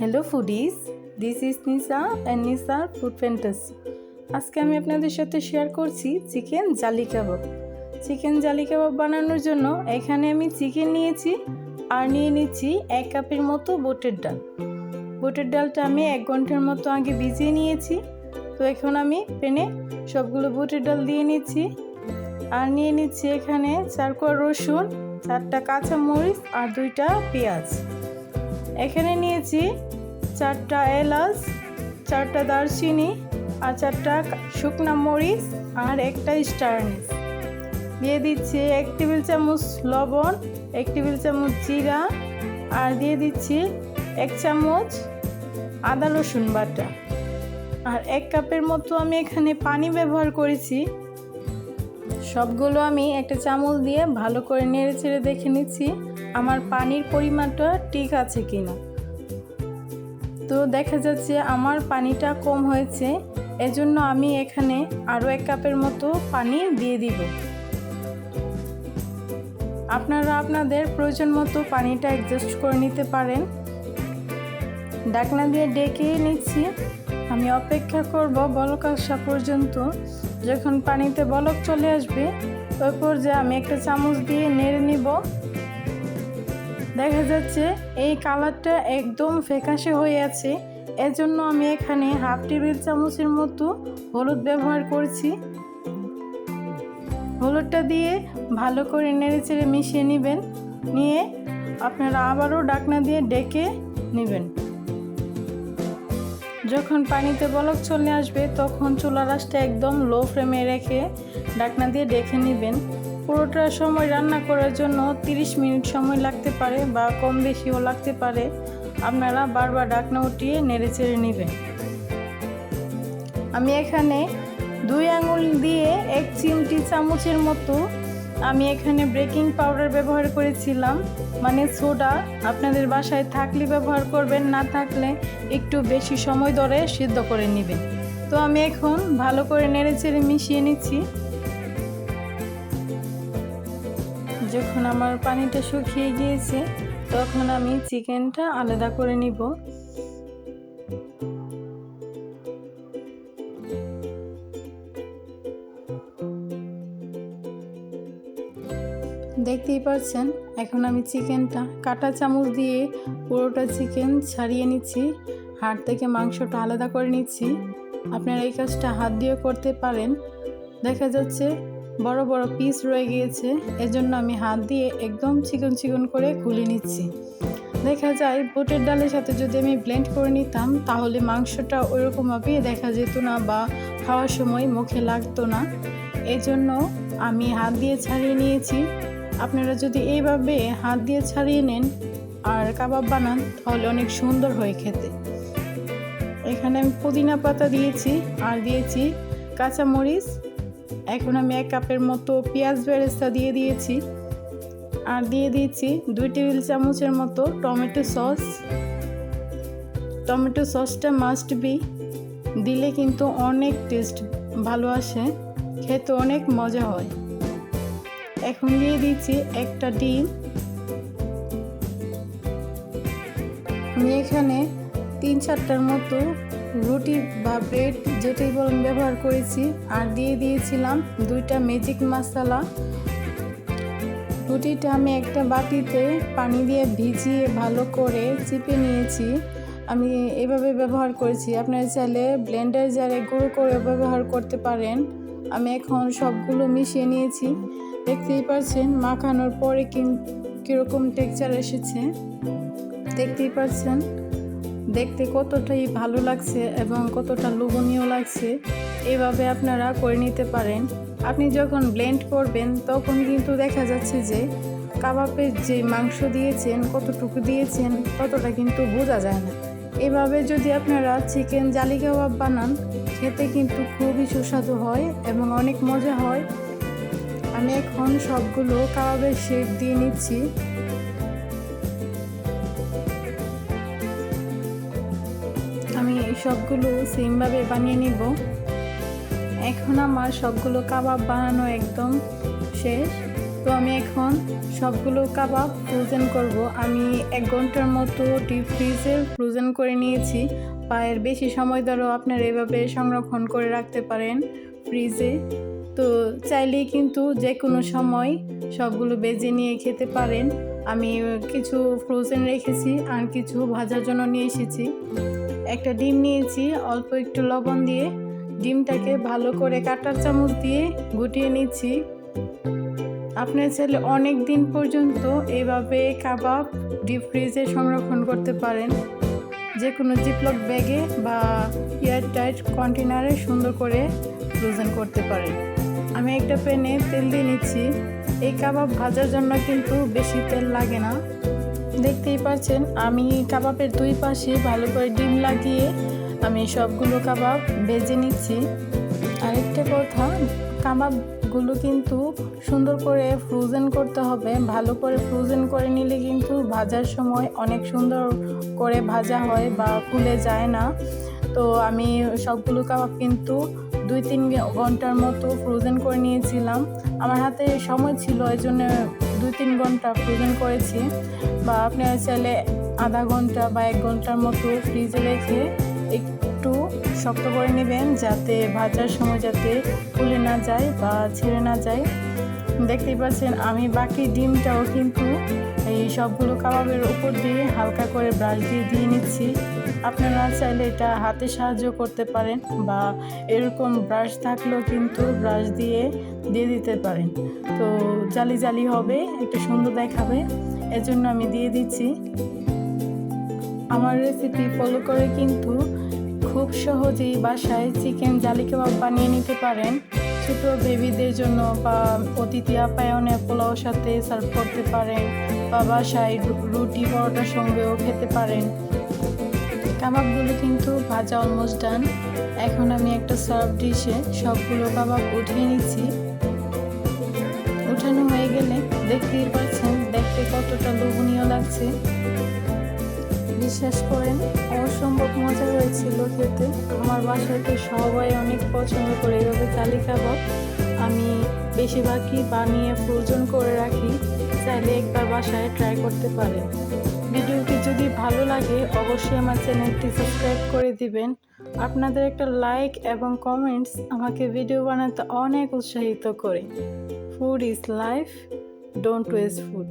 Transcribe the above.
Hello foodies this is Nisa and Nisar food fantasy আজকে আমি আপনাদের সাথে শেয়ার করছি চিকেন জালি কাবাব। চিকেন জালি কাবাব বানানোর জন্য এখানে আমি চিকেন নিয়েছি আর নিয়ে নিচ্ছি এক কাপের মতো বোটের ডাল। বোটের ডালটা আমি এক ঘণ্টার মতো আগে ভিজিয়ে নিয়েছি। তো এখন আমি পেনে সবগুলো বুটের ডাল দিয়ে নিচ্ছি। আর নিয়ে নিচ্ছি এখানে চার কোয়া রসুন, চারটা কাঁচা মরিচ আর দুইটা পেঁয়াজ। এখানে নিয়েছি চারটা এলাচ, চারটা দারচিনি আর চারটা শুকনা মরিচ আর একটা স্টার আনিস দিয়ে দিচ্ছি এক টেবিল চামচ লবণ, এক টেবিল চামচ জিরা আর দিয়ে দিচ্ছি এক চামচ আদা রসুন বাটা। আর এক কাপের মতো আমি এখানে পানি ব্যবহার করেছি। সবগুলো আমি একটা চামচ দিয়ে ভালো করে নেড়ে চেড়ে দেখে নিচ্ছি আমার পানির পরিমাণটা ঠিক আছে কি না তো দেখা যাচ্ছে আমার পানিটা কম হয়েছে, এজন্য আমি এখানে আরও এক কাপের মতো পানি দিয়ে দিব। আপনারা আপনাদের প্রয়োজন মতো পানিটা অ্যাডজাস্ট করে নিতে পারেন। ডাকনা দিয়ে ডেকে নিচ্ছি। আমি অপেক্ষা করব বলক আসা পর্যন্ত। যখন পানিতে বলক চলে আসবে ওই পর্যায়ে আমি একটা চামচ দিয়ে নেড়ে নিব, দেখা যাচ্ছে এই কালারটা একদম ফ্যাকাশে হয়ে আছে। এজন্য আমি এখানে হাফ টেবিল চামচের মতো হলুদ ব্যবহার করছি। হলুদটা দিয়ে ভালো করে নেড়ে চেড়ে মিশিয়ে নেবেন, নিয়ে আপনারা আবারও ডাকনা দিয়ে ডেকে নেবেন। যখন পানিতে বলক চলে আসবে, তখন চুলা রাসটা একদম লো ফ্লেমে রেখে ডাকনা দিয়ে ডেকে নেবেন। পুরোটা সময় রান্না করার জন্য 30 মিনিট সময় লাগতে পারে বা কম বেশিও লাগতে পারে। আপনারা বারবার ডাকনা উঠিয়ে নেড়ে চেড়ে নেবেন। আমি এখানে দুই আঙুল দিয়ে এক চিমটি চামচের মতো আমি এখানে বেকিং পাউডার ব্যবহার করেছিলাম মানে সোডা। আপনাদের বাসায় থাকলে ব্যবহার করবেন, না থাকলে একটু বেশি সময় ধরে সিদ্ধ করে নেবেন। তো আমি এখন ভালো করে নেড়ে চেড়ে মিশিয়ে নিচ্ছি। যখন আমার পানিটা শুকিয়ে গিয়েছে, তখন আমি চিকেনটা আলাদা করে নিব। দেখতেই পাচ্ছেন এখন আমি চিকেনটা কাটা চামচ দিয়ে পুরোটা চিকেন ছাড়িয়ে নিচ্ছি, হাড় থেকে মাংসটা আলাদা করে নিচ্ছি। আপনারা এই কাজটা হাত দিয়েও করতে পারেন। দেখা যাচ্ছে বড় বড় পিস রয়ে গিয়েছে, এজন্য আমি হাত দিয়ে একদম চিকন চিকন করে খুলে নিচ্ছি। দেখা যায় বুটের ডালের সাথে যদি আমি ব্লেন্ড করে নিতাম, তাহলে মাংসটা ওইরকমভাবে দেখা যেত না বা খাওয়ার সময় মুখে লাগতো না। এজন্য আমি হাত দিয়ে ছাড়িয়ে নিয়েছি। আপনারা যদি এইভাবে হাত দিয়ে ছাড়িয়ে নেন আর কাবাব বানান, তাহলে অনেক সুন্দর হয়ে খেতে। এখানে আমি পুদিনা পাতা দিয়েছি, আর দিয়েছি কাঁচামরিচ। এখন আমি এক কাপের মতো পেঁয়াজ বেরেস্তা দিয়ে দিয়েছি। আর দিয়ে দিয়েছি দুই টেবিল চামচের মতো টমেটো সস। টমেটো সসটা মাস্ট বি দিলে কিন্তু অনেক টেস্ট ভালো আসে, খেতে অনেক মজা হয়। এখন দিয়ে দিচ্ছি একটা ডিম। আমি এখানে তিন চারটার মতো রুটি বা ব্রেড যেটাই বলুন ব্যবহার করেছি, আর দিয়ে দিয়েছিলাম দুইটা ম্যাজিক মশলা রুটিটা আমি একটা বাটিতে পানি দিয়ে ভিজিয়ে ভালো করে চিপে নিয়েছি। আমি এভাবে ব্যবহার করেছি। আপনারা চাইলে ব্লেন্ডার জারে গুঁড়ো করে ব্যবহার করতে পারেন। আমি এখন সবগুলো মিশিয়ে নিয়েছি। দেখতেই পাচ্ছেন মাখানোর পরে কীরকম টেক্সচার এসেছে। দেখতেই পাচ্ছেন দেখতে কতটাই ভালো লাগছে এবং কতটা লোভনীয় লাগছে। এভাবে আপনারা করে নিতে পারেন। আপনি যখন ব্লেন্ড করবেন, তখন কিন্তু দেখা যাচ্ছে যে কাবাবের যে মাংস দিয়েছেন, কতটুকু দিয়েছেন, ততটা কিন্তু বোঝা যায় না। এভাবে যদি আপনারা চিকেন জালি কাবাব বানান, খেতে কিন্তু খুবই সুস্বাদু হয় এবং অনেক মজা হয়। আমি এখন সবগুলো কাবাবের শেপ দিয়ে নিচ্ছি। আমি এই সবগুলো সেমভাবে বানিয়ে নিব। এখন আমার সবগুলো কাবাব বানানো একদম শেষ। তো আমি এখন সবগুলো কাবাব ফ্রোজেন করব। আমি এক ঘণ্টার মতো ডিপ ফ্রিজে ফ্রোজেন করে নিয়েছি। বা এর বেশি সময় ধরেও আপনারা এভাবে সংরক্ষণ করে রাখতে পারেন ফ্রিজে তো চাইলেই কিন্তু যে কোনো সময় সবগুলো বেজে নিয়ে খেতে পারেন। আমি কিছু ফ্রোজেন রেখেছি আর কিছু ভাজার জন্য নিয়ে এসেছি। একটা ডিম নিয়েছি, অল্প একটু লবণ দিয়ে। ডিমটাকে ভালো করে কাটার চামচ দিয়ে গুটিয়ে নিচ্ছি। আপনার ছেলে অনেক দিন পর্যন্ত এভাবে কাবাব ডিপ ফ্রিজে সংরক্ষণ করতে পারেন। যে কোনো জিপলক ব্যাগে বা এয়ার টাইট কন্টেনারে সুন্দর করে ফ্রোজেন করতে পারেন। আমি একটা প্যানে তেল দিয়ে নিচ্ছি। এই কাবাব ভাজার জন্য কিন্তু বেশি তেল লাগে না। দেখতেই পাচ্ছেন, আমি কাবাবের দুই পাশে ভালো করে ডিম লাগিয়ে আমি সবগুলো কাবাব ভেজে নিচ্ছি। আরেকটা কথা, কাবাবগুলো কিন্তু সুন্দর করে ফ্রোজেন করতে হবে। ভালো করে ফ্রোজেন করে নিলে কিন্তু ভাজার সময় অনেক সুন্দর করে ভাজা হয় বা ফুলে যায় না। তো আমি সবগুলো কাবাব কিন্তু দুই তিন ঘণ্টার মতো ফ্রোজেন করে নিয়েছিলাম। আমার হাতে সময় ছিল, এই জন্য দুই তিন ঘণ্টা ফ্রোজেন করেছি। বা আপনারা চাইলে আধা ঘণ্টা বা এক ঘণ্টার মতো ফ্রিজে রেখে একটু শক্ত করে নেবেন, যাতে ভাজার সময় যাতে ফুলে না যায় বা ছেড়ে না যায়। দেখতেই পাচ্ছেন, আমি বাকি ডিমটাও কিন্তু এই সবগুলো কাবাবের উপর দিয়ে হালকা করে ব্রাশ দিয়ে দিয়ে নিচ্ছি। আপনারা চাইলে এটা হাতে সাহায্য করতে পারেন বা এরকম ব্রাশ থাকলেও কিন্তু ব্রাশ দিয়ে দিয়ে দিতে পারেন। তো জালি জালি হবে, একটু সুন্দর দেখাবে। এজন্য আমি দিয়ে দিচ্ছি। আমার রেসিপি ফলো করে কিন্তু খুব সহজেই বাসায় চিকেন জালি কাবাব বানিয়ে নিতে পারেন। ছোট বেবিদের জন্য বা অতিথি আপ্যায়নে পোলাওর সাথে সার্ভ করতে পারেন। বা বাসায় রুটি পরোটার সঙ্গেও খেতে পারেন। কাবাবগুলো কিন্তু ভাজা অলমোস্ট ডান এখন আমি একটা সার্ভ ডিশে সবগুলো কাবাব উঠিয়ে নিচ্ছি। উঠানো হয়ে গেলে দেখতেই পাচ্ছেন, দেখতে কতটা লোভনীয় লাগছে। বিশ্বাস করেন, অসম্ভব মজা হয়েছিল খেতে। আমার বাসাতে সবাই অনেক পছন্দ করে এভাবে চালি কাবাব। আমি বেশিরভাগই বানিয়ে ফ্রোজন করে রাখি। চাইলে একবার বাসায় ট্রাই করতে পারেন। ভিডিওটি যদি ভালো লাগে, অবশ্যই আমার চ্যানেলটি সাবস্ক্রাইব করে দিবেন। আপনাদের একটা লাইক এবং কমেন্টস আমাকে ভিডিও বানাতে অনেক উৎসাহিত করে। Food is life don't waste food